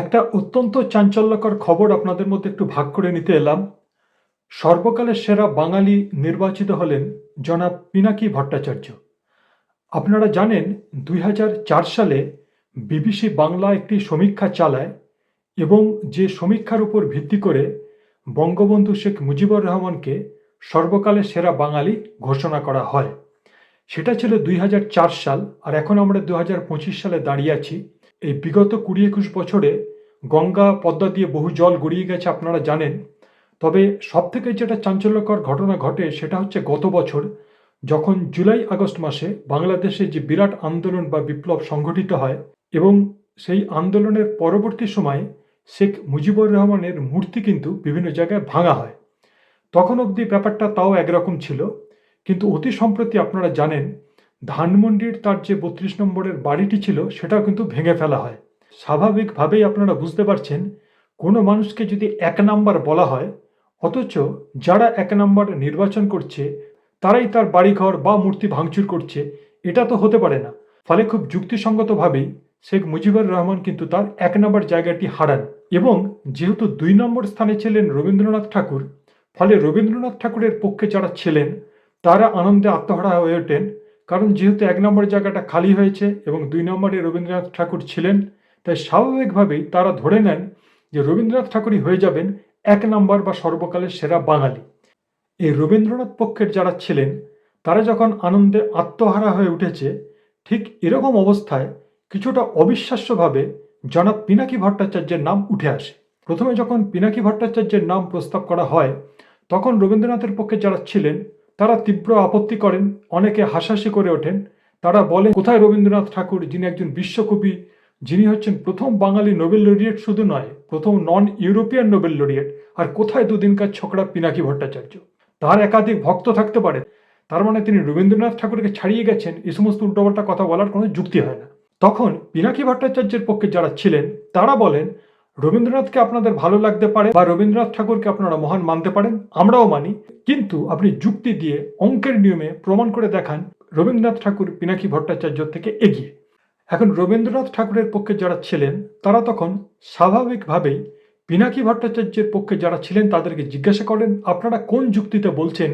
একটা অত্যন্ত চাঞ্চল্যকর খবর আপনাদের মধ্যে একটু ভাগ করে নিতে এলাম। সর্বকালের সেরা বাঙালি নির্বাচিত হলেন জনাব পিনাকি ভট্টাচার্য। আপনারা জানেন, দুই হাজার চার সালে বিবিসি বাংলা একটি সমীক্ষা চালায় এবং যে সমীক্ষার উপর ভিত্তি করে বঙ্গবন্ধু শেখ মুজিবুর রহমানকে সর্বকালের সেরা বাঙালি ঘোষণা করা হয়। সেটা ছিল দুই হাজার চার সাল, আর এখন আমরা দু হাজার পঁচিশ সালে দাঁড়িয়ে আছি। এই বিগত কুড়ি একুশ বছরে গঙ্গা পদ্মা দিয়ে বহু জল গড়িয়ে গেছে আপনারা জানেন। তবে সব থেকে যেটা চাঞ্চল্যকর ঘটনা ঘটে সেটা হচ্ছে গত বছর যখন জুলাই আগস্ট মাসে বাংলাদেশে যে বিরাট আন্দোলন বা বিপ্লব সংঘটিত হয় এবং সেই আন্দোলনের পরবর্তী সময়ে শেখ মুজিবুর রহমানের মূর্তি কিন্তু বিভিন্ন জায়গায় ভাঙা হয়। তখন অবধি ব্যাপারটা তাও একরকম ছিল। কিন্তু অতি সম্প্রতি আপনারা জানেন ধানমন্ডির তার যে বত্রিশ নম্বরের বাড়িটি ছিল, সেটাও কিন্তু ভেঙে ফেলা হয়। স্বাভাবিকভাবেই আপনারা বুঝতে পারছেন, কোনো মানুষকে যদি এক নাম্বার বলা হয়, অথচ যারা এক নাম্বার নির্বাচন করছে, তারাই তার বাড়িঘর বা মূর্তি ভাঙচুর করছে, এটা তো হতে পারে না। ফলে খুব যুক্তিসঙ্গতভাবেই শেখ মুজিবুর রহমান কিন্তু তার এক নম্বর জায়গাটি হারান এবং যেহেতু দুই নম্বর স্থানে ছিলেন রবীন্দ্রনাথ ঠাকুর, ফলে রবীন্দ্রনাথ ঠাকুরের পক্ষে যারা ছিলেন, তারা আনন্দে আত্মহারা হয়ে ওঠেন। কারণ যেহেতু এক নম্বর জায়গাটা খালি হয়েছে এবং দুই নম্বরে রবীন্দ্রনাথ ঠাকুর ছিলেন, তাই স্বাভাবিকভাবেই তারা ধরে নেন যে রবীন্দ্রনাথ ঠাকুরই হয়ে যাবেন এক নম্বর বা সর্বকালের সেরা বাঙালি। এই রবীন্দ্রনাথ পক্ষের যারা ছিলেন, তারা যখন আনন্দে আত্মহারা হয়ে উঠেছে, ঠিক এরকম অবস্থায় কিছুটা অবিশ্বাস্যভাবে জনাব পিনাকি ভট্টাচার্যের নাম উঠে আসে। প্রথমে যখন পিনাকি ভট্টাচার্যের নাম প্রস্তাব করা হয়, তখন রবীন্দ্রনাথের পক্ষে যারা ছিলেন তারা তীব্র আপত্তি করেন, অনেকে হাসাহাসি করে ওঠেন। তারা বলেন, কোথায় রবীন্দ্রনাথ ঠাকুর, যিনি একজন বিশ্বকবি, যিনি হচ্ছেন প্রথম বাঙালি নোবেল লরিয়েট শুধু নয়, প্রথম নন ইউরোপিয়ান নোবেল লরিয়েট, আর কোথায় দুদিনকার ছোকরা পিনাকি ভট্টাচার্য? তার একাধিক ভক্ত থাকতে পারে। তার মানে তিনি রবীন্দ্রনাথ ঠাকুরকে ছাড়িয়ে গেছেন, এই সমস্ত উল্টোপাল্টা কথা বলার কোনো যুক্তি হয় না। তখন পিনাকি ভট্টাচার্যের পক্ষে যারা ছিলেন, তারা বলেন রবীন্দ্রনাথকে আপনাদের ভালো লাগতে পারে বা রবীন্দ্রনাথ ঠাকুরকে আপনারা মহান মানতে পারেন, আমরাও মানি। কিন্তু আপনি যুক্তি দিয়ে অঙ্কের নিয়মে প্রমাণ করে দেখান রবীন্দ্রনাথ ঠাকুর পিনাকি ভট্টাচার্য থেকে এগিয়ে। এখন রবীন্দ্রনাথ ঠাকুরের পক্ষে যারা ছিলেন, তারা তখন স্বাভাবিকভাবেই পিনাকি ভট্টাচার্যের পক্ষে যারা ছিলেন, তাদেরকে জিজ্ঞাসা করেন, আপনারা কোন যুক্তিতে বলছেন?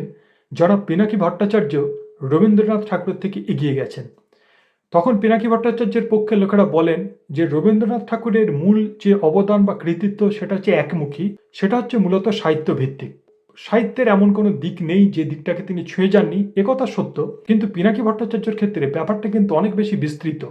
যারা পিনাকি ভট্টাচার্য রবীন্দ্রনাথ ঠাকুরের থেকে এগিয়ে গেছেন। তখন পিনাকি ভট্টাচার্যের পক্ষে লোকেরা বলেন যে রবীন্দ্রনাথ ঠাকুরের মূল যে অবদান বা কৃতিত্ব সেটা হচ্ছে একমুখী, সেটা হচ্ছে মূলত সাহিত্য ভিত্তিক সাহিত্যের এমন কোনো দিক নেই যে দিকটাকে তিনি ছুঁয়ে যাননি একথা সত্য। কিন্তু পিনাকি ভট্টাচার্যের ক্ষেত্রে ব্যাপারটা কিন্তু অনেক বেশি বিস্তৃত।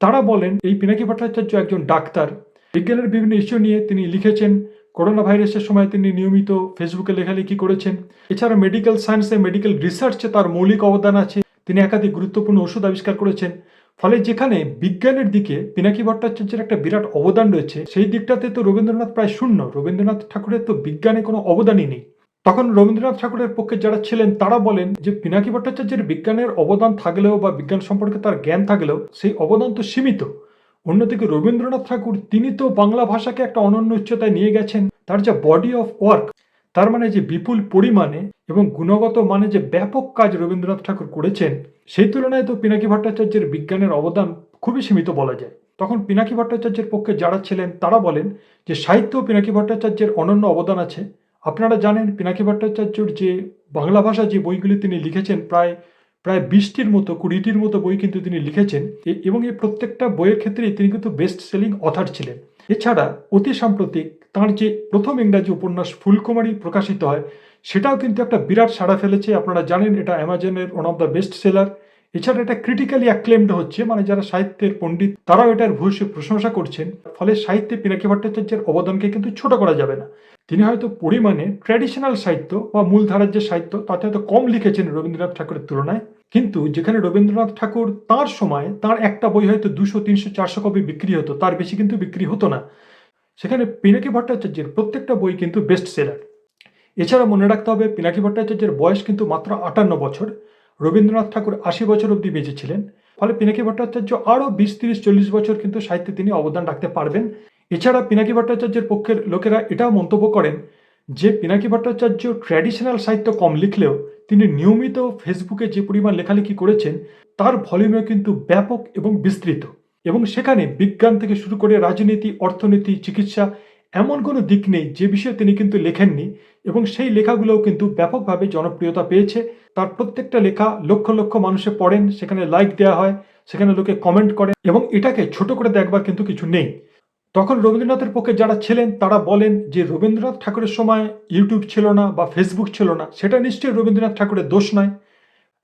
তারা বলেন, এই পিনাকি ভট্টাচার্য একজন ডাক্তার। বিজ্ঞানের বিভিন্ন ইস্যু নিয়ে তিনি লিখেছেন। করোনা ভাইরাসের সময় তিনি নিয়মিত ফেসবুকে লেখালেখি করেছেন। এছাড়া মেডিকেল সায়েন্সে মেডিকেল রিসার্চে তার মৌলিক অবদান আছে। তিনি একাধিক গুরুত্বপূর্ণ ওষুধ আবিষ্কার করেছেন। ফলে যেখানে বিজ্ঞানের দিকে পিনাকি ভট্টাচার্যের একটা বিরাট অবদান রয়েছে, সেই দিকটাতে তো রবীন্দ্রনাথ প্রায় শূন্য। রবীন্দ্রনাথ ঠাকুরের তো বিজ্ঞানে কোনো অবদানই নেই। তখন রবীন্দ্রনাথ ঠাকুরের পক্ষে যারা ছিলেন, তারা বলেন যে পিনাকি ভট্টাচার্যের বিজ্ঞানের অবদান থাকলেও বা বিজ্ঞান সম্পর্কে তার জ্ঞান থাকলেও সেই অবদান তো সীমিত। অন্যদিকে রবীন্দ্রনাথ ঠাকুর, তিনি তো বাংলা ভাষাকে একটা অনন্য উচ্চতায় নিয়ে গেছেন। তার যা বডি অফ ওয়ার্ক তার মানে যে বিপুল পরিমাণে এবং গুণগত মানে যে ব্যাপক কাজ রবীন্দ্রনাথ ঠাকুর করেছেন, সেই তুলনায় তো পিনাকি ভট্টাচার্যের বিজ্ঞানের অবদান খুবই সীমিত বলা যায়। তখন পিনাকি ভট্টাচার্যের পক্ষে যারা ছিলেন, তারা বলেন যে সাহিত্য পিনাকি ভট্টাচার্যের অনন্য অবদান আছে। আপনারা জানেন পিনাকি ভট্টাচার্যর যে বাংলা ভাষা যে বইগুলি তিনি লিখেছেন, প্রায় প্রায় বিশটির মতো, কুড়িটির মতো বই কিন্তু তিনি লিখেছেন। এবং এই প্রত্যেকটা বইয়ের ক্ষেত্রেই তিনি কিন্তু বেস্ট সেলিং অথার ছিলেন। এছাড়া অতি সাম্প্রতিক তাঁর যে প্রথম ইংরাজি উপন্যাস ফুলকুমারী প্রকাশিত হয়, সেটাও কিন্তু একটা বিরাট সাড়া ফেলেছে। আপনারা জানেন, এটা অ্যামাজনের one of the best seller এছাড়া এটা ক্রিটিক্যালি অ্যাক্লেমড হচ্ছে মানে যারা সাহিত্যের পণ্ডিত, তারাও এটার ভূয়সী প্রশংসা করছেন। ফলে সাহিত্যে পিনাকি ভট্টাচার্যের অবদানকে কিন্তু ছোট করা যাবে না। তিনি হয়তো পরিমাণে ট্র্যাডিশনাল সাহিত্য বা মূলধারার যে সাহিত্য, তাতে হয়তো কম লিখেছেন রবীন্দ্রনাথ ঠাকুরের তুলনায়। কিন্তু যেখানে রবীন্দ্রনাথ ঠাকুর তার সময়, তার একটা বই হয়তো দুশো, তিনশো, চারশো কপি বিক্রি হতো, তার বেশি কিন্তু বিক্রি হতো না। সেখানে পিনাকি ভট্টাচার্যের প্রত্যেকটা বই কিন্তু বেস্ট সেলার এছাড়া মনে রাখতে হবে, পিনাকি ভট্টাচার্যের বয়স কিন্তু মাত্র আটান্ন বছর। রবীন্দ্রনাথ ঠাকুর আশি বছর অবধি বেঁচে ছিলেন। ফলে পিনাকি ভট্টাচার্য আরও বিশ, তিরিশ, চল্লিশ বছর কিন্তু সাহিত্যে তিনি অবদান রাখতে পারবেন। এছাড়া পিনাকি ভট্টাচার্যের পক্ষের লোকেরা এটাও মন্তব্য করেন যে, পিনাকি ভট্টাচার্য ট্র্যাডিশনাল সাহিত্য কম লিখলেও তিনি নিয়মিত ফেসবুকে যে পরিমাণ লেখালেখি করেছেন, তার ভলিউমে কিন্তু ব্যাপক এবং বিস্তৃত। এবং সেখানে বিজ্ঞান থেকে শুরু করে রাজনীতি, অর্থনীতি, চিকিৎসা এমন কোনো দিক নেই যে বিষয়ে তিনি কিন্তু লেখেননি এবং সেই লেখাগুলোও কিন্তু ব্যাপকভাবে জনপ্রিয়তা পেয়েছে। তার প্রত্যেকটা লেখা লক্ষ লক্ষ মানুষে পড়েন, সেখানে লাইক দেওয়া হয়, সেখানে লোকে কমেন্ট করে এবং এটাকে ছোট করে দেখবার কিন্তু কিছু নেই। তখন রবীন্দ্রনাথের পক্ষে যারা ছিলেন, তারা বলেন যে রবীন্দ্রনাথ ঠাকুরের সময় ইউটিউব ছিল না বা ফেসবুক ছিল না, সেটা নিশ্চয়ই রবীন্দ্রনাথ ঠাকুরের দোষ নয়।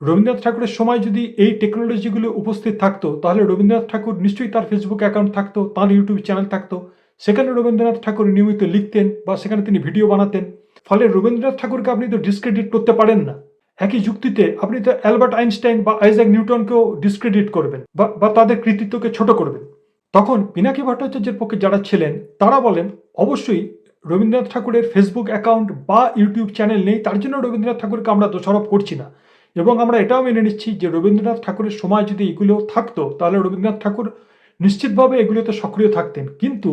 রবীন্দ্রনাথ ঠাকুরের সময় যদি এই টেকনোলজিগুলো উপস্থিত থাকতো, তাহলে রবীন্দ্রনাথ ঠাকুর নিশ্চয়ই তার ফেসবুক অ্যাকাউন্ট থাকতো, তার ইউটিউব চ্যানেল থাকতো। সেখানে রবীন্দ্রনাথ ঠাকুর নিয়মিত লিখতেন বা সেখানে তিনি ভিডিও বানাতেন। ফলে রবীন্দ্রনাথ ঠাকুরকে আপনি তো ডিসক্রেডিট করতে পারেন না। একই যুক্তিতে আপনি তো অ্যালবার্ট আইনস্টাইন বা আইজাক নিউটনকেও ডিসক্রেডিট করবেন বা তাদের কৃতিত্বকে ছোট করবেন। তখন পিনাকি ভট্টাচার্যের পক্ষে যারা ছিলেন, তারা বলেন, অবশ্যই রবীন্দ্রনাথ ঠাকুরের ফেসবুক অ্যাকাউন্ট বা ইউটিউব চ্যানেল নেই, তার জন্য রবীন্দ্রনাথ ঠাকুরকে আমরা দোষারোপ করছি না। এবং আমরা এটাও মেনে নিচ্ছি যে রবীন্দ্রনাথ ঠাকুরের সময় যদি এগুলো থাকতো, তাহলে রবীন্দ্রনাথ ঠাকুর নিশ্চিতভাবে এগুলোতে সক্রিয় থাকতেন। কিন্তু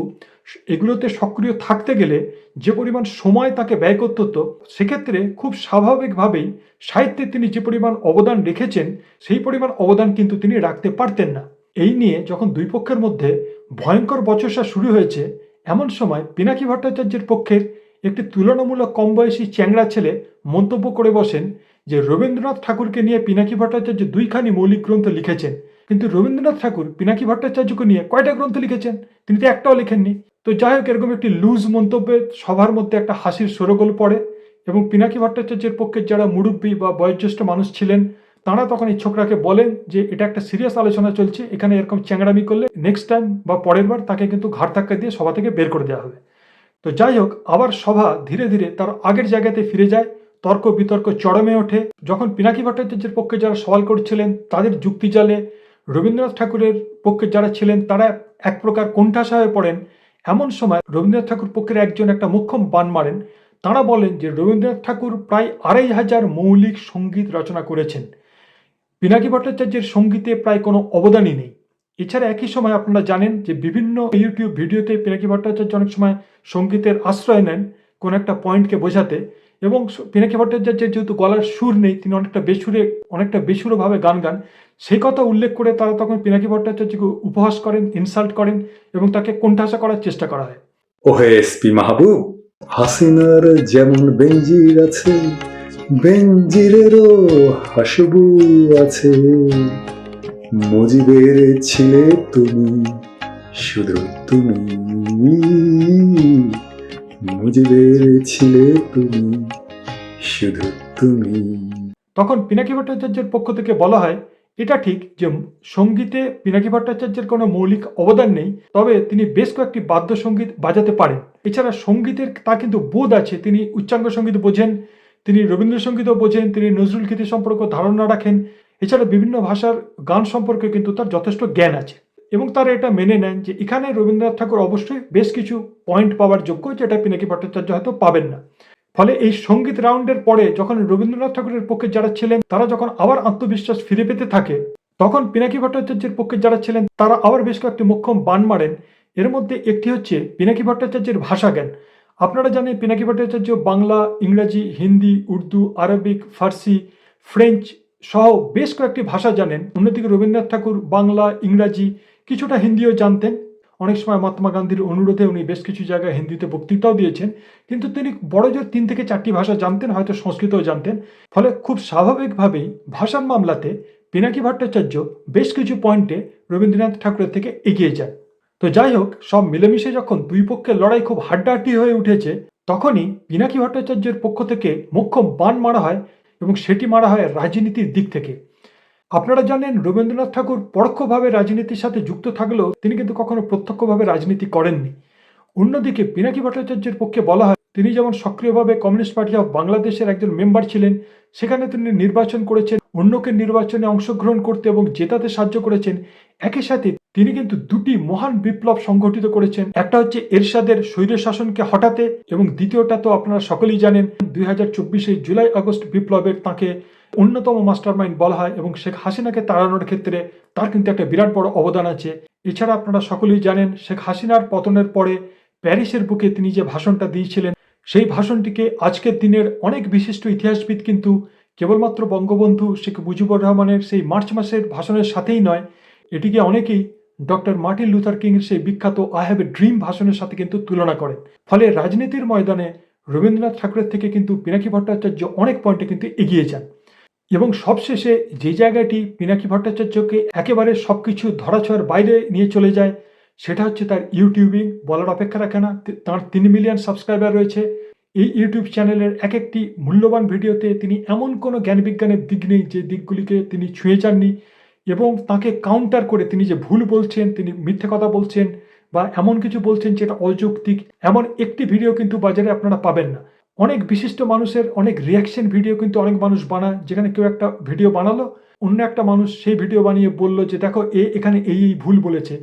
এগুলোতে সক্রিয় থাকতে গেলে যে পরিমাণ সময় তাকে ব্যয় করতে হতো, সেক্ষেত্রে খুব স্বাভাবিকভাবেই সাহিত্যে তিনি যে পরিমাণ অবদান রেখেছেন, সেই পরিমাণ অবদান কিন্তু তিনি রাখতে পারতেন না। এই নিয়ে যখন দুই পক্ষের মধ্যে ভয়ঙ্কর বচসা শুরু হয়েছে, এমন সময় পিনাকি ভট্টাচার্যের পক্ষের একটি তুলনামূলক কম বয়সী চ্যাংড়া ছেলে মন্তব্য করে বসেন যে রবীন্দ্রনাথ ঠাকুরকে নিয়ে পিনাকি ভট্টাচার্য দুইখানি মৌলিক গ্রন্থ লিখেছেন। কিন্তু রবীন্দ্রনাথ ঠাকুর পিনাকি ভট্টাচার্যকে নিয়ে কয়টা গ্রন্থ লিখেছেন? তিনি তো একটাও লেখেননি। তো যাই হোক, এরকম একটি লুজ মন্তব্যে সবার মধ্যে একটা হাসির সরগোল পড়ে এবং পিনাকি ভট্টাচার্যের পক্ষে যারা মুরব্বী বা বয়োজ্যেষ্ঠ মানুষ ছিলেন, তারা তখন এই ছোকরাকে বলেন যে, এটা একটা সিরিয়াস আলোচনা চলছে, এখানে এরকম চ্যাংড়ামি করলে নেক্সট টাইম বা পরের বার তাকে কিন্তু ঘাট ধাক্কা দিয়ে সভা থেকে বের করে দেওয়া হবে। তো যাই হোক, আবার সভা ধীরে ধীরে তার আগের জায়গাতে ফিরে যায়। তর্ক বিতর্ক চরমে ওঠে। যখন পিনাকি ভট্টাচার্যের পক্ষে যারা সওয়াল করছিলেন, তাদের যুক্তি জালে রবীন্দ্রনাথ ঠাকুরের পক্ষে যারা ছিলেন, তারা এক প্রকার কোণঠাসা হয়ে পড়েন। এমন সময় রবীন্দ্রনাথ ঠাকুর পক্ষের একজন একটা মুখ্যম বান মারেন। তারা বলেন যে, রবীন্দ্রনাথ ঠাকুর প্রায় আড়াই হাজার মৌলিক সংগীত রচনা করেছেন। পিনাকি ভট্টাচার্যের সঙ্গীতে প্রায় কোনো অবদানই নেই। এছাড়া একই সময় আপনারা জানেন যে, বিভিন্ন ইউটিউব ভিডিওতে পিনাকি ভট্টাচার্য অনেক সময় সঙ্গীতের আশ্রয় নেন। কোন একটা পয়েন্টকে বোঝাতে। এবং পিনাকি ভট্টাচার্যের যেহেতু গলার সুর নেই, তিনি অনেকটা বেসুরে, অনেকটা বেসুরোভাবে গান গান, সেই কথা উল্লেখ করে তারা তখন পিনাকি ভট্টাচার্যকে উপহাস করেন ইনসাল্ট করেন এবং তাকে কোণঠাসা করার চেষ্টা করা হয়। ওহে এসপি মাহবুব, হাসিনার যেমন বেঞ্জির আছে, বেঞ্জিরেরও হাসবু আছে। মুজিবের ছিলে তুমি, শুধু তুমি। ছিলে তুমি, শুধু তুমি। তখন পিনাকি ভট্টাচার্যের পক্ষ থেকে বলা হয়, এটা ঠিক যে সঙ্গীতে পিনাকি ভট্টাচার্যের কোনো মৌলিক অবদান নেই, তবে তিনি বেশ কয়েকটি বাদ্যসঙ্গীত বাজাতে পারেন। এছাড়া সঙ্গীতের তা কিন্তু বোধ আছে, তিনি উচ্চাঙ্গ সংগীত বোঝেন, তিনি রবীন্দ্রসঙ্গীতও বোঝেন, তিনি নজরুল গীতি সম্পর্কে ধারণা রাখেন, এছাড়া বিভিন্ন ভাষার গান সম্পর্কে কিন্তু তার যথেষ্ট জ্ঞান আছে। এবং তারা এটা মেনে নেন যে এখানে রবীন্দ্রনাথ ঠাকুর অবশ্যই বেশ কিছু পয়েন্ট পাওয়ার যোগ্য যেটা পিনাকি ভট্টাচার্য হয়তো পাবেন না। ফলে এই সংগীত রাউন্ডের পরে যখন রবীন্দ্রনাথ ঠাকুরের পক্ষে যারা ছিলেন, তারা যখন আবার আত্মবিশ্বাস ফিরে পেতে থাকে, তখন পিনাকি ভট্টাচার্যের পক্ষে যারা ছিলেন, তারা আবার বেশ কয়েকটি মোক্ষম বান মারেন। এর মধ্যে একটি হচ্ছে পিনাকি ভট্টাচার্যের ভাষা জ্ঞান। আপনারা জানেন পিনাকি ভট্টাচার্য বাংলা, ইংরাজি, হিন্দি, উর্দু, আরবিক, ফার্সি, ফ্রেঞ্চ সহ বেশ কয়েকটি ভাষা জানেন। অন্যদিকে রবীন্দ্রনাথ ঠাকুর বাংলা, ইংরাজি, কিছুটা হিন্দিও জানতেন। অনেক সময় মহাত্মা গান্ধীর অনুরোধে উনি বেশ কিছু জায়গায় হিন্দিতে বক্তৃতাও দিয়েছেন। কিন্তু তিনি বড় জোর তিন থেকে চারটি ভাষা জানতেন, হয়তো সংস্কৃতও জানতেন। ফলে খুব স্বাভাবিকভাবেই ভাষার মামলাতে পিনাকি ভট্টাচার্য বেশ কিছু পয়েন্টে রবীন্দ্রনাথ ঠাকুরের থেকে এগিয়ে যান। তো যাই হোক, সব মিলেমিশে যখন দুই পক্ষের লড়াই খুব হাড্ডাহাড্ডি হয়ে উঠেছে, তখনই পিনাকি ভট্টাচার্যের পক্ষ থেকে মুখ্য বান মারা হয় এবং সেটি মারা হয় রাজনীতির দিক থেকে। আপনারা জানেন রবীন্দ্রনাথ ঠাকুর পরোক্ষভাবে রাজনীতির সাথে যুক্ত থাকলেও তিনি কিন্তু কখনো প্রত্যক্ষভাবে রাজনীতি করেননি। অন্যদিকে পিনাকি ভট্টাচার্যের পক্ষে বলা হয়, তিনি যেমন সক্রিয়ভাবে কমিউনিস্ট পার্টি অফ বাংলাদেশের একজন মেম্বার ছিলেন, সেখানে তিনি নির্বাচন করেছেন, অন্যকে নির্বাচনে অংশগ্রহণ করতে এবং জেতাতে সাহায্য করেছেন। একই সাথে তিনি কিন্তু দুটি মহান বিপ্লব সংগঠিত করেছেন। একটা হচ্ছে এরশাদের স্বৈর শাসনকে হটাতে এবং দ্বিতীয়টা তো আপনারা সকলেই জানেন, দুই হাজার জুলাই আগস্ট বিপ্লবের তাকে অন্যতম মাস্টারমাইন্ড বলা হয় এবং শেখ হাসিনাকে তাড়ানোর ক্ষেত্রে তার কিন্তু একটা বিরাট বড় অবদান আছে। এছাড়া আপনারা সকলেই জানেন, শেখ হাসিনার পতনের পরে প্যারিসের বুকে তিনি যে ভাষণটা দিয়েছিলেন, সেই ভাষণটিকে আজকের দিনের অনেক বিশিষ্ট ইতিহাসবিদ কিন্তু কেবলমাত্র বঙ্গবন্ধু শেখ মুজিবুর রহমানের সেই মার্চ মাসের ভাষণের সাথেই নয়, এটিকে অনেকেই ডক্টর মার্টিন লুথার কিং এর সেই বিখ্যাত আই হ্যাভ এ ড্রিম ভাষণের সাথে কিন্তু তুলনা করেন। ফলে রাজনীতির ময়দানে রবীন্দ্রনাথ ঠাকুরের থেকে কিন্তু পিনাকি ভট্টাচার্য অনেক পয়েন্টে কিন্তু এগিয়ে যান। এবং সবশেষে যে জায়গাটি পিনাকি ভট্টাচার্যকে একেবারে সব কিছু ধরাছোঁয়ার বাইরে নিয়ে চলে যায়, সেটা হচ্ছে তার ইউটিউবিং, বলার অপেক্ষা রাখে না তার তিন মিলিয়ন সাবস্ক্রাইবার রয়েছে। এই ইউটিউব চ্যানেলের এক একটি মূল্যবান ভিডিওতে তিনি এমন কোনো জ্ঞানবিজ্ঞানের দিক নেই যে দিকগুলিকে তিনি ছুঁয়ে যাননি। এবং তাকে কাউন্টার করে তিনি যে ভুল বলছেন, তিনি মিথ্যে কথা বলছেন বা এমন কিছু বলছেন যেটা অযৌক্তিক, এমন একটি ভিডিও কিন্তু বাজারে আপনারা পাবেন না। অনেক বিশিষ্ট মানুষের অনেক রিয়াকশন ভিডিও কিন্তু অনেক মানুষ বানায়, যেখানে কেউ একটা ভিডিও বানালো, অন্য একটা মানুষ সেই ভিডিও বানিয়ে বলল যে, দেখো, এ এখানে এই এই ভুল বলেছে।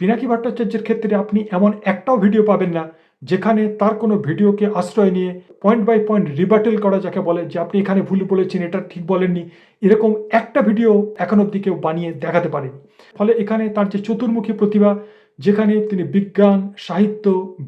পিনাকি ভট্টাচার্যের ক্ষেত্রে আপনি এমন একটাও ভিডিও পাবেন না যেখানে তার কোনো ভিডিওকে আশ্রয় নিয়ে পয়েন্ট বাই পয়েন্ট রিবাটেল করা যাকে বলে যে আপনি এখানে ভুল বলেছেন, এটা ঠিক বলেননি, এরকম একটা ভিডিও এখন অব্দি কেউ বানিয়ে দেখাতে পারেনি। ফলে এখানে তার যে চতুর্মুখী প্রতিভা, যেখানে তিনি বিজ্ঞান, সাহিত্য,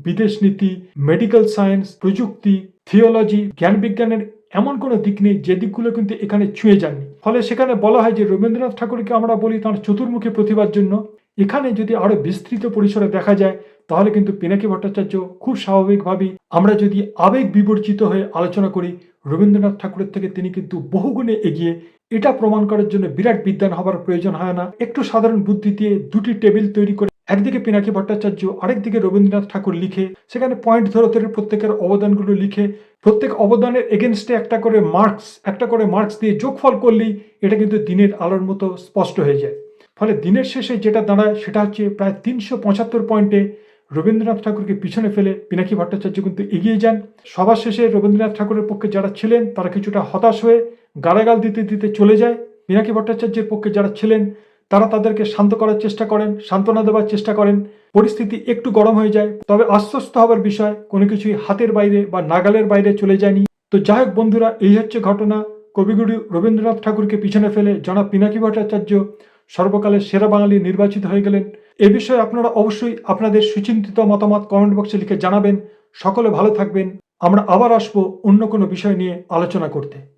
বিদেশ নীতি মেডিকেল সায়েন্স প্রযুক্তি থিওলজি জ্ঞান বিজ্ঞানের এমন কোনো দিক নেই যে দিকগুলো কিন্তু এখানে ছুঁয়ে যাননি। ফলে সেখানে বলা হয় যে রবীন্দ্রনাথ ঠাকুরকে আমরা বলি তার চতুর্মুখী প্রতিভার জন্য। এখানে যদি আরও বিস্তৃত পরিসরে দেখা যায় তাহলে কিন্তু পিনাকি ভট্টাচার্য খুব স্বাভাবিকভাবেই আমরা যদি আবেগ বিবর্জিত হয়ে আলোচনা করি, রবীন্দ্রনাথ ঠাকুরের থেকে তিনি কিন্তু বহুগুণে এগিয়ে এটা প্রমাণ করার জন্য বিরাট বিদ্যান হবার প্রয়োজন হয় না। একটু সাধারণ বুদ্ধি দিয়ে দুটি টেবিল তৈরি করে একদিকে পিনাকি ভট্টাচার্য, আরেকদিকে রবীন্দ্রনাথ ঠাকুর লিখে, সেখানে পয়েন্ট ধরে ধরে প্রত্যেকের অবদানগুলো লিখে, প্রত্যেক অবদানের এগেনস্টে একটা করে মার্কস একটা করে মার্কস দিয়ে যোগফল করলেই এটা কিন্তু দিনের আলোর মতো স্পষ্ট হয়ে যায়। ফলে দিনের শেষে যেটা দাঁড়ায় সেটা হচ্ছে প্রায় তিনশো পঁচাত্তর পয়েন্টে রবীন্দ্রনাথ ঠাকুরকে পিছনে ফেলে পিনাকি ভট্টাচার্য কিন্তু এগিয়ে যান। সবার শেষে রবীন্দ্রনাথ ঠাকুরের পক্ষে যারা ছিলেন, তারা কিছুটা হতাশ হয়ে গালাগাল দিতে দিতে চলে যায়। পিনাকি ভট্টাচার্যের পক্ষে যারা ছিলেন, তারা তাদেরকে শান্ত করার চেষ্টা করেন, সান্ত্বনা দেওয়ার চেষ্টা করেন। পরিস্থিতি একটু গরম হয়ে যায়, তবে আশ্বস্ত হবার বিষয়, কোনো কিছুই হাতের বাইরে বা নাগালের বাইরে চলে যায়নি। তো যাই হোক বন্ধুরা, এই হচ্ছে ঘটনা। কবিগুরু রবীন্দ্রনাথ ঠাকুরকে পিছনে ফেলে জনাব পিনাকি ভট্টাচার্য সর্বকালের সেরা বাঙালি নির্বাচিত হয়ে গেলেন। এ বিষয়ে আপনারা অবশ্যই আপনাদের সুচিন্তিত মতামত কমেন্ট বক্সে লিখে জানাবেন। সকলে ভালো থাকবেন। আমরা আবার আসব অন্য কোনো বিষয় নিয়ে আলোচনা করতে।